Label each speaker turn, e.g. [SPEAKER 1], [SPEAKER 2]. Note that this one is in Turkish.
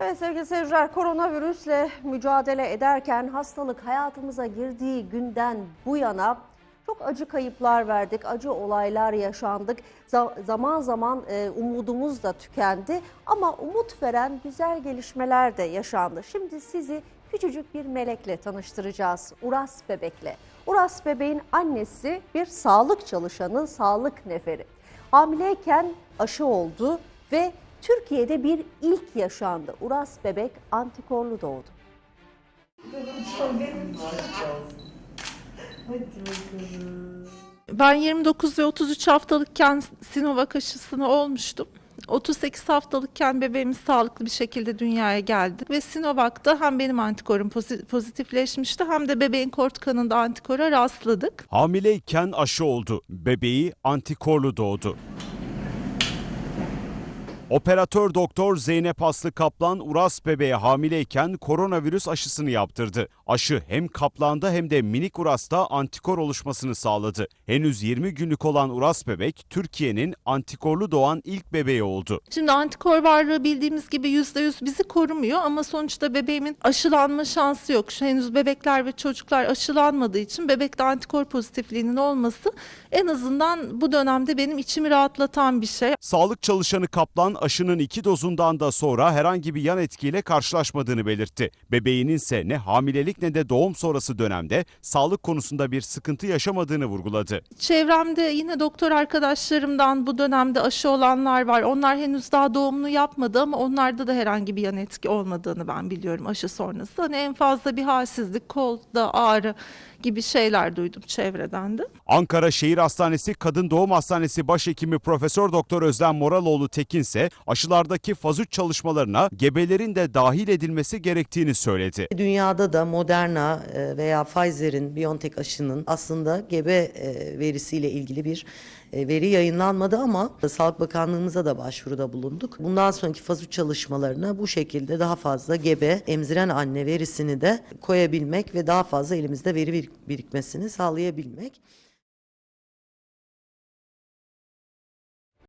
[SPEAKER 1] Evet sevgili seyirciler koronavirüsle mücadele ederken hastalık hayatımıza girdiği günden bu yana çok acı kayıplar verdik, acı olaylar yaşandık. Za- zaman zaman e, umudumuz da tükendi ama umut veren güzel gelişmeler de yaşandı. Şimdi sizi küçücük bir melekle tanıştıracağız. Uras Bebek'le. Uras Bebek'in annesi bir sağlık çalışanı, sağlık neferi. Hamileyken aşı oldu ve Türkiye'de bir ilk yaşandı. Uras bebek antikorlu doğdu.
[SPEAKER 2] Ben 29 ve 33 haftalıkken Sinovac aşısını olmuştum. 38 haftalıkken bebeğimiz sağlıklı bir şekilde dünyaya geldi. Ve Sinovac'ta hem benim antikorum pozi- pozitifleşmişti hem de bebeğin kort kanında antikora rastladık.
[SPEAKER 3] Hamileyken aşı oldu. Bebeği antikorlu doğdu. Operatör doktor Zeynep Aslı Kaplan Uras bebeğe hamileyken koronavirüs aşısını yaptırdı. Aşı hem Kaplan'da hem de minik Uras'ta antikor oluşmasını sağladı. Henüz 20 günlük olan Uras bebek Türkiye'nin antikorlu doğan ilk bebeği oldu.
[SPEAKER 2] Şimdi antikor varlığı bildiğimiz gibi %100 bizi korumuyor ama sonuçta bebeğimin aşılanma şansı yok. Şu henüz bebekler ve çocuklar aşılanmadığı için bebekte antikor pozitifliğinin olması en azından bu dönemde benim içimi rahatlatan bir şey.
[SPEAKER 3] Sağlık çalışanı Kaplan aşının iki dozundan da sonra herhangi bir yan etkiyle karşılaşmadığını belirtti. Bebeğinin ise ne hamilelik ne de doğum sonrası dönemde sağlık konusunda bir sıkıntı yaşamadığını vurguladı.
[SPEAKER 2] Çevremde yine doktor arkadaşlarımdan bu dönemde aşı olanlar var. Onlar henüz daha doğumunu yapmadı ama onlarda da herhangi bir yan etki olmadığını ben biliyorum aşı sonrası. Hani en fazla bir halsizlik, kolda ağrı gibi şeyler duydum çevreden de.
[SPEAKER 3] Ankara Şehir Hastanesi Kadın Doğum Hastanesi Başhekimi Profesör Doktor Özlem Moraloğlu Tekin ise aşılardaki faz 3 çalışmalarına gebelerin de dahil edilmesi gerektiğini söyledi.
[SPEAKER 4] Dünyada da Moderna e, veya Pfizer'in BioNTech aşının aslında gebe e, verisiyle ilgili bir e, veri yayınlanmadı ama Sağlık Bakanlığımıza da başvuruda bulunduk. Bundan sonraki faz 3 çalışmalarına bu şekilde daha fazla gebe, emziren anne verisini de koyabilmek ve daha fazla elimizde veri bir- birikmesini sağlayabilmek.